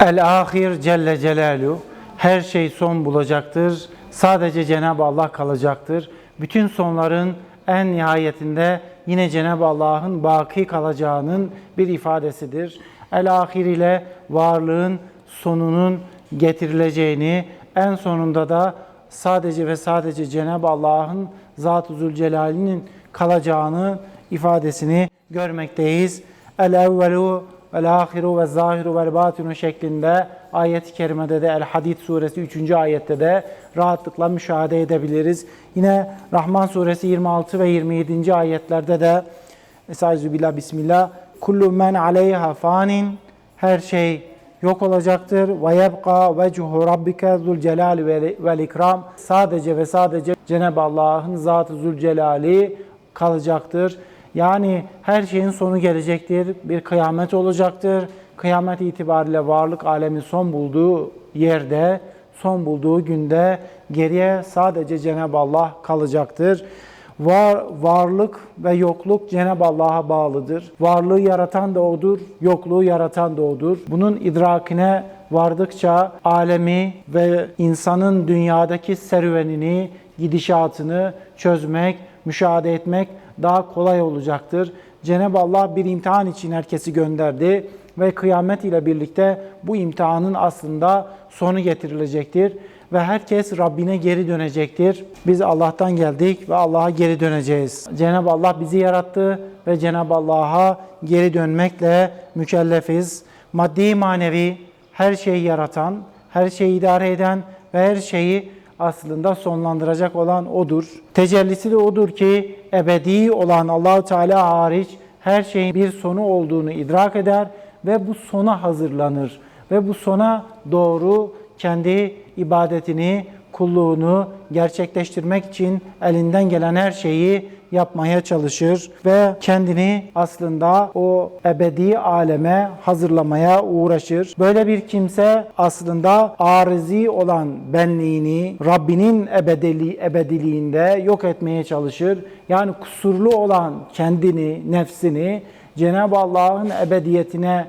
El-Ahir Celle Celaluhu her şey son bulacaktır. Sadece Cenab-ı Allah kalacaktır. Bütün sonların en nihayetinde yine Cenab-ı Allah'ın baki kalacağının bir ifadesidir. El-Ahir ile varlığın sonunun getirileceğini, en sonunda da sadece ve sadece Cenab-ı Allah'ın Zat-ı Zülcelal'inin kalacağını ifadesini görmekteyiz. El-evvelu vel ahiru ve zahiru vel batinu şeklinde ayet-i kerimede de El-Hadid suresi 3. ayette de rahatlıkla müşahede edebiliriz. Yine Rahman suresi 26 ve 27. ayetlerde de Estaizu billah bismillah kullu men aleyha fanin her şey yok olacaktır. Ve yebqa vechuhu rabbike zul celali vel ikram. Sadece ve sadece Cenab-ı Allah'ın zatı zülcelali kalacaktır. Yani her şeyin sonu gelecektir. Bir kıyamet olacaktır. Kıyamet itibariyle varlık alemi son bulduğu yerde, son bulduğu günde geriye sadece Cenab-ı Allah kalacaktır. Var, varlık ve yokluk Cenab-ı Allah'a bağlıdır. Varlığı yaratan da O'dur, yokluğu yaratan da O'dur. Bunun idrakine vardıkça alemi ve insanın dünyadaki serüvenini, gidişatını çözmek, müşahede etmek daha kolay olacaktır. Cenab-ı Allah bir imtihan için herkesi gönderdi ve kıyamet ile birlikte bu imtihanın aslında sonu getirilecektir ve herkes Rabbine geri dönecektir. Biz Allah'tan geldik ve Allah'a geri döneceğiz. Cenab-ı Allah bizi yarattı ve Cenab-ı Allah'a geri dönmekle mükellefiz. Maddi manevi her şeyi yaratan, her şeyi idare eden ve her şeyi aslında sonlandıracak olan odur. Tecellisi de odur ki ebedi olan Allahu Teala hariç her şeyin bir sonu olduğunu idrak eder ve bu sona hazırlanır ve bu sona doğru kendi ibadetini, kulluğunu gerçekleştirmek için elinden gelen her şeyi yapmaya çalışır ve kendini aslında o ebedi aleme hazırlamaya uğraşır. Böyle bir kimse aslında arizi olan benliğini Rabbinin ebedili, ebediliğinde yok etmeye çalışır. Yani kusurlu olan kendini, nefsini Cenab-ı Allah'ın ebediyetine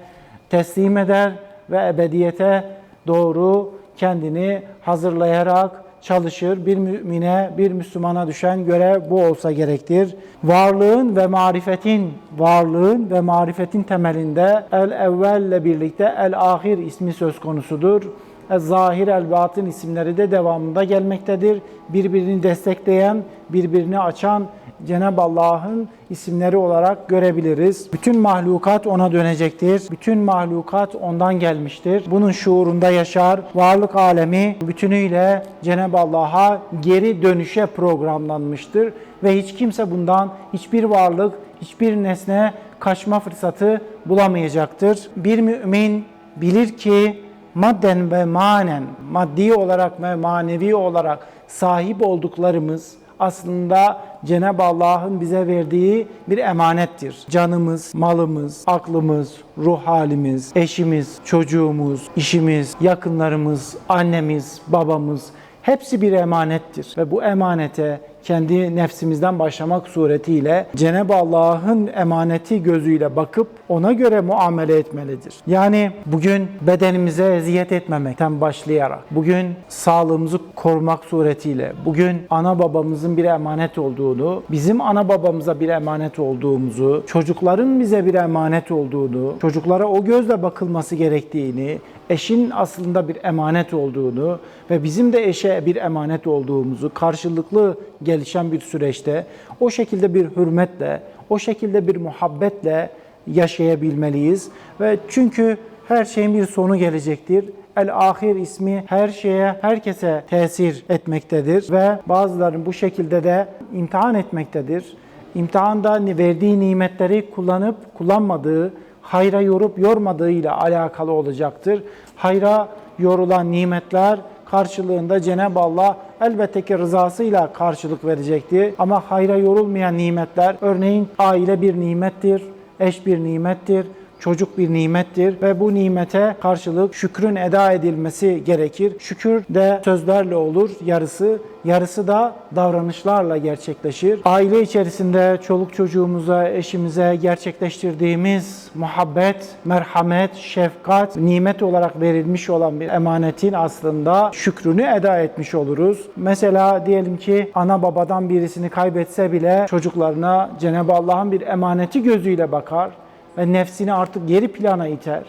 teslim eder ve ebediyete doğru kendini hazırlayarak çalışır. Bir mümine, bir Müslümana düşen görev bu olsa gerektir. Varlığın ve marifetin, varlığın ve marifetin temelinde el evvelle birlikte el ahir ismi söz konusudur. El zahir el batın isimleri de devamında gelmektedir. Birbirini destekleyen, birbirini açan Cenab-ı Allah'ın isimleri olarak görebiliriz. Bütün mahlukat ona dönecektir. Bütün mahlukat ondan gelmiştir. Bunun şuurunda yaşar. Varlık alemi bütünüyle Cenab-ı Allah'a geri dönüşe programlanmıştır ve hiç kimse bundan hiçbir varlık, hiçbir nesne kaçma fırsatı bulamayacaktır. Bir mümin bilir ki madden ve manen, maddi olarak ve manevi olarak sahip olduklarımız aslında Cenab-ı Allah'ın bize verdiği bir emanettir. Canımız, malımız, aklımız, ruh halimiz, eşimiz, çocuğumuz, işimiz, yakınlarımız, annemiz, babamız hepsi bir emanettir. Ve bu emanete kendi nefsimizden başlamak suretiyle Cenab-ı Allah'ın emaneti gözüyle bakıp ona göre muamele etmelidir. Yani bugün bedenimize eziyet etmemekten başlayarak, bugün sağlığımızı korumak suretiyle, bugün ana babamızın bir emanet olduğunu, bizim ana babamıza bir emanet olduğumuzu, çocukların bize bir emanet olduğunu, çocuklara o gözle bakılması gerektiğini, eşin aslında bir emanet olduğunu ve bizim de eşe bir emanet olduğumuzu karşılıklı gelişen bir süreçte o şekilde bir hürmetle, o şekilde bir muhabbetle yaşayabilmeliyiz ve çünkü her şeyin bir sonu gelecektir. El-Ahir ismi her şeye, herkese tesir etmektedir ve bazıların bu şekilde de imtihan etmektedir. İmtihanda verdiği nimetleri kullanıp kullanmadığı, hayra yorup yormadığıyla alakalı olacaktır. Hayra yorulan nimetler karşılığında Cenab-ı Allah elbette ki rızasıyla karşılık verecektir. Ama hayra yorulmayan nimetler, örneğin aile bir nimettir, eş bir nimettir, Çocuk bir nimettir ve bu nimete karşılık şükrün eda edilmesi gerekir. Şükür de sözlerle olur yarısı, yarısı da davranışlarla gerçekleşir. Aile içerisinde çoluk çocuğumuza, eşimize gerçekleştirdiğimiz muhabbet, merhamet, şefkat, nimet olarak verilmiş olan bir emanetin aslında şükrünü eda etmiş oluruz. Mesela diyelim ki ana babadan birisini kaybetse bile çocuklarına Cenab-ı Allah'ın bir emaneti gözüyle bakar ve nefsini artık geri plana iter.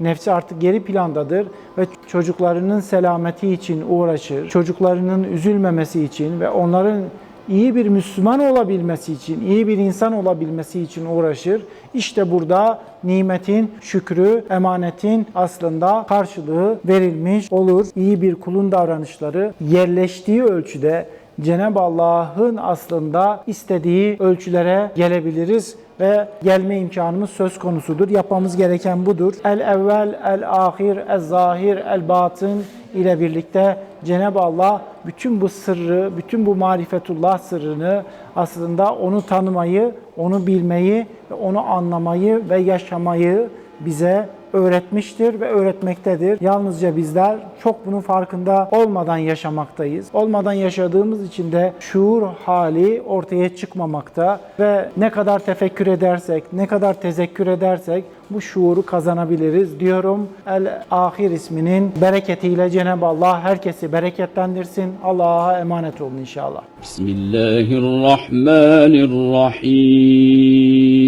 Nefsi artık geri plandadır ve çocuklarının selameti için uğraşır. Çocuklarının üzülmemesi için ve onların iyi bir Müslüman olabilmesi için, iyi bir insan olabilmesi için uğraşır. İşte burada nimetin, şükrü, emanetin aslında karşılığı verilmiş olur. İyi bir kulun davranışları yerleştiği ölçüde Cenab-ı Allah'ın aslında istediği ölçülere gelebiliriz ve gelme imkanımız söz konusudur. Yapmamız gereken budur. El evvel, el ahir, el zahir, el batın ile birlikte Cenab-ı Allah bütün bu sırrı, bütün bu marifetullah sırrını aslında onu tanımayı, onu bilmeyi onu anlamayı ve yaşamayı bize öğretmiştir ve öğretmektedir. Yalnızca bizler çok bunun farkında olmadan yaşamaktayız. Olmadan yaşadığımız için de şuur hali ortaya çıkmamakta ve ne kadar tefekkür edersek, ne kadar tezekkür edersek bu şuuru kazanabiliriz diyorum. El Ahir isminin bereketiyle Cenab-ı Allah herkesi bereketlendirsin. Allah'a emanet olun inşallah. Bismillahirrahmanirrahim.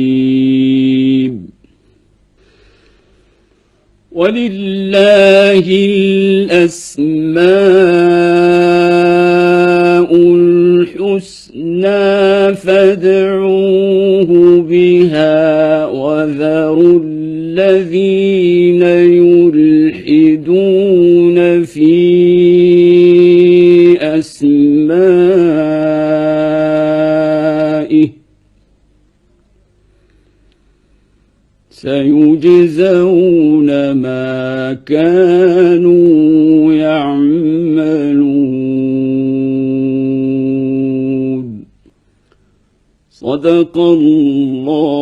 ولله الأسماء الحسنى فادعوه بها وذروا الذين يلحدون في أسمائه سيجزون كانوا يعملون. صدق الله